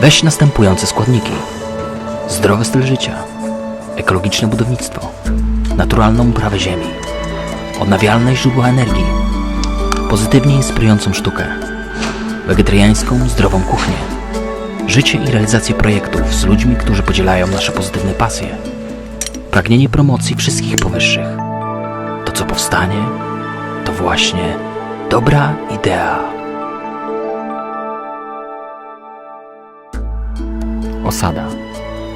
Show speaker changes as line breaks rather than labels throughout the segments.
Weź następujące składniki: zdrowy styl życia, ekologiczne budownictwo, naturalną uprawę ziemi, odnawialne źródła energii, pozytywnie inspirującą sztukę, wegetariańską, zdrową kuchnię, życie i realizację projektów z ludźmi, którzy podzielają nasze pozytywne pasje, pragnienie promocji wszystkich powyższych. To, co powstanie, to właśnie dobra idea. Osada.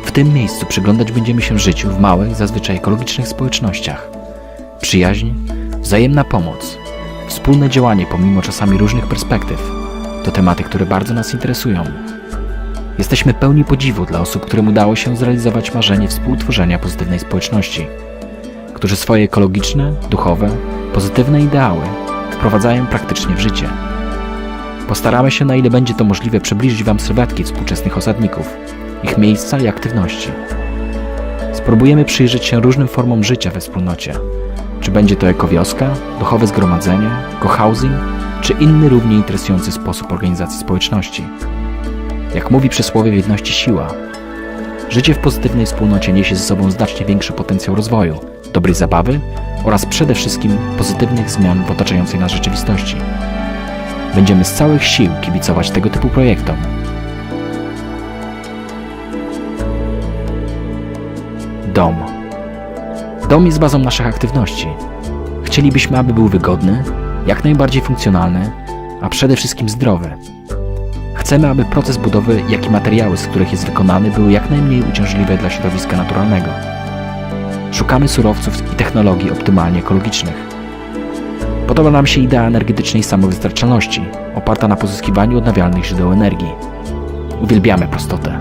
W tym miejscu przyglądać będziemy się życiu w małych, zazwyczaj ekologicznych społecznościach. Przyjaźń, wzajemna pomoc, wspólne działanie pomimo czasami różnych perspektyw to tematy, które bardzo nas interesują. Jesteśmy pełni podziwu dla osób, którym udało się zrealizować marzenie współtworzenia pozytywnej społeczności, którzy swoje ekologiczne, duchowe, pozytywne ideały wprowadzają praktycznie w życie. Postaramy się, na ile będzie to możliwe, przybliżyć Wam sylwetki współczesnych osadników, ich miejsca i aktywności. Spróbujemy przyjrzeć się różnym formom życia we wspólnocie. Czy będzie to ekowioska, duchowe zgromadzenie, cohousing, czy inny równie interesujący sposób organizacji społeczności. Jak mówi przysłowie w jedności siła, życie w pozytywnej wspólnocie niesie ze sobą znacznie większy potencjał rozwoju, dobrej zabawy oraz przede wszystkim pozytywnych zmian w otaczającej nas rzeczywistości. Będziemy z całych sił kibicować tego typu projektom. Dom. Dom jest bazą naszych aktywności. Chcielibyśmy, aby był wygodny, jak najbardziej funkcjonalny, a przede wszystkim zdrowy. Chcemy, aby proces budowy, jak i materiały, z których jest wykonany, były jak najmniej uciążliwe dla środowiska naturalnego. Szukamy surowców i technologii optymalnie ekologicznych. Podoba nam się idea energetycznej samowystarczalności, oparta na pozyskiwaniu odnawialnych źródeł energii. Uwielbiamy prostotę.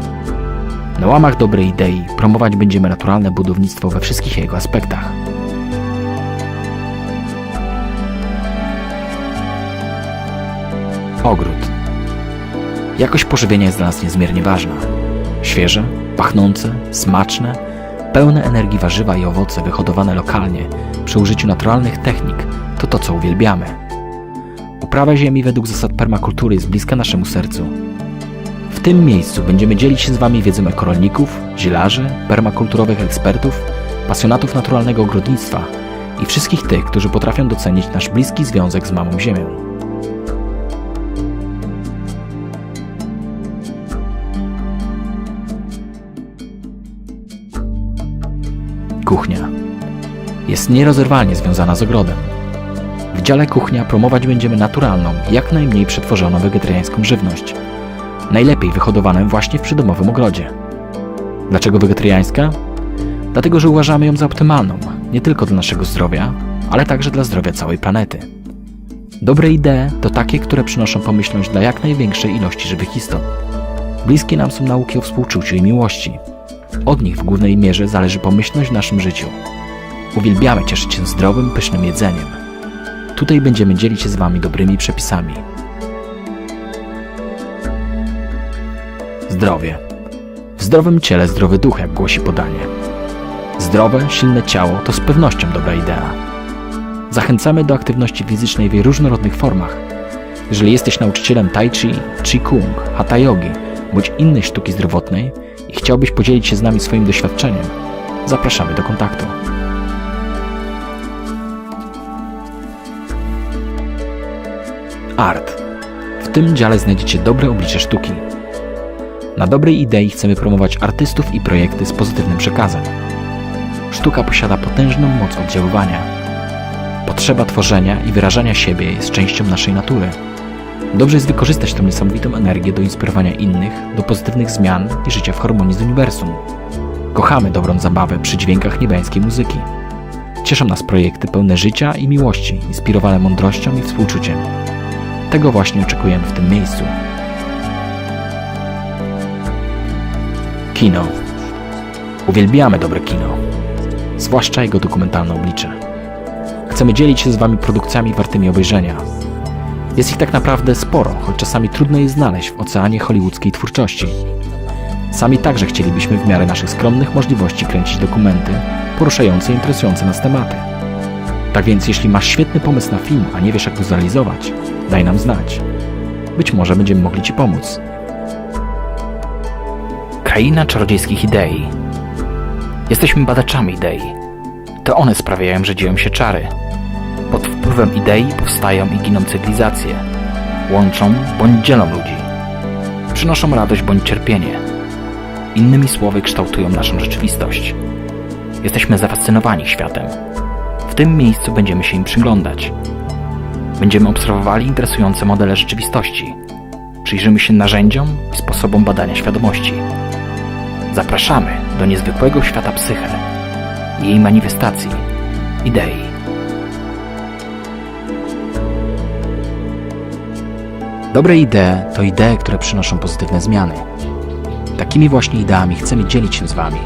Na łamach dobrej idei promować będziemy naturalne budownictwo we wszystkich jego aspektach. Ogród. Jakość pożywienia jest dla nas niezmiernie ważna. Świeże, pachnące, smaczne, pełne energii warzywa i owoce wyhodowane lokalnie przy użyciu naturalnych technik to to, co uwielbiamy. Uprawa ziemi według zasad permakultury jest bliska naszemu sercu. Tym miejscu będziemy dzielić się z Wami wiedzą ekorolników, zielarzy, permakulturowych ekspertów, pasjonatów naturalnego ogrodnictwa i wszystkich tych, którzy potrafią docenić nasz bliski związek z Mamą Ziemią. Kuchnia jest nierozerwalnie związana z ogrodem. W dziale kuchnia promować będziemy naturalną, jak najmniej przetworzoną wegetariańską żywność. Najlepiej wyhodowaną właśnie w przydomowym ogrodzie. Dlaczego wegetariańska? Dlatego, że uważamy ją za optymalną, nie tylko dla naszego zdrowia, ale także dla zdrowia całej planety. Dobre idee to takie, które przynoszą pomyślność dla jak największej ilości żywych istot. Bliskie nam są nauki o współczuciu i miłości. Od nich w głównej mierze zależy pomyślność w naszym życiu. Uwielbiamy cieszyć się zdrowym, pysznym jedzeniem. Tutaj będziemy dzielić się z Wami dobrymi przepisami. Zdrowie. W zdrowym ciele zdrowy duch, jak głosi podanie. Zdrowe, silne ciało to z pewnością dobra idea. Zachęcamy do aktywności fizycznej w jej różnorodnych formach. Jeżeli jesteś nauczycielem tai chi, qigong, hatha yogi bądź innej sztuki zdrowotnej i chciałbyś podzielić się z nami swoim doświadczeniem, zapraszamy do kontaktu. Art. W tym dziale znajdziecie dobre oblicze sztuki. Na dobrej idei chcemy promować artystów i projekty z pozytywnym przekazem. Sztuka posiada potężną moc oddziaływania. Potrzeba tworzenia i wyrażania siebie jest częścią naszej natury. Dobrze jest wykorzystać tę niesamowitą energię do inspirowania innych, do pozytywnych zmian i życia w harmonii z uniwersum. Kochamy dobrą zabawę przy dźwiękach niebiańskiej muzyki. Cieszą nas projekty pełne życia i miłości, inspirowane mądrością i współczuciem. Tego właśnie oczekujemy w tym miejscu. Kino. Uwielbiamy dobre kino, zwłaszcza jego dokumentalne oblicze. Chcemy dzielić się z Wami produkcjami wartymi obejrzenia. Jest ich tak naprawdę sporo, choć czasami trudno je znaleźć w oceanie hollywoodzkiej twórczości. Sami także chcielibyśmy w miarę naszych skromnych możliwości kręcić dokumenty poruszające i interesujące nas tematy. Tak więc, jeśli masz świetny pomysł na film, a nie wiesz jak go zrealizować, daj nam znać. Być może będziemy mogli Ci pomóc. Kraina czarodziejskich idei. Jesteśmy badaczami idei. To one sprawiają, że dzieją się czary. Pod wpływem idei powstają i giną cywilizacje. Łączą bądź dzielą ludzi. Przynoszą radość bądź cierpienie. Innymi słowy kształtują naszą rzeczywistość. Jesteśmy zafascynowani światem. W tym miejscu będziemy się im przyglądać. Będziemy obserwowali interesujące modele rzeczywistości. Przyjrzymy się narzędziom i sposobom badania świadomości. Zapraszamy do niezwykłego świata psyche jej manifestacji, idei. Dobre idee to idee, które przynoszą pozytywne zmiany. Takimi właśnie ideami chcemy dzielić się z Wami.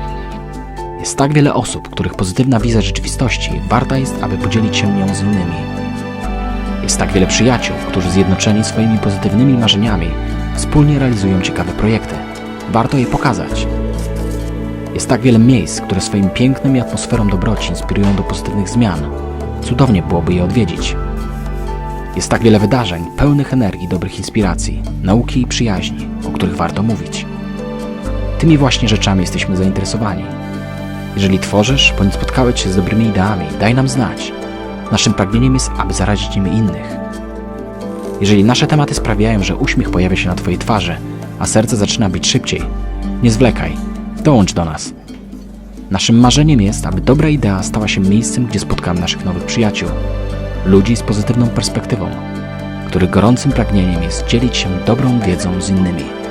Jest tak wiele osób, których pozytywna wizja rzeczywistości warta jest, aby podzielić się nią z innymi. Jest tak wiele przyjaciół, którzy zjednoczeni swoimi pozytywnymi marzeniami wspólnie realizują ciekawe projekty. Warto je pokazać. Jest tak wiele miejsc, które swoim pięknem i atmosferą dobroci inspirują do pozytywnych zmian. Cudownie byłoby je odwiedzić. Jest tak wiele wydarzeń pełnych energii, dobrych inspiracji, nauki i przyjaźni, o których warto mówić. Tymi właśnie rzeczami jesteśmy zainteresowani. Jeżeli tworzysz bądź spotkałeś się z dobrymi ideami, daj nam znać. Naszym pragnieniem jest, aby zarazić nimi innych. Jeżeli nasze tematy sprawiają, że uśmiech pojawia się na Twojej twarzy, a serce zaczyna bić szybciej, nie zwlekaj, dołącz do nas. Naszym marzeniem jest, aby dobra idea stała się miejscem, gdzie spotkamy naszych nowych przyjaciół, ludzi z pozytywną perspektywą, których gorącym pragnieniem jest dzielić się dobrą wiedzą z innymi.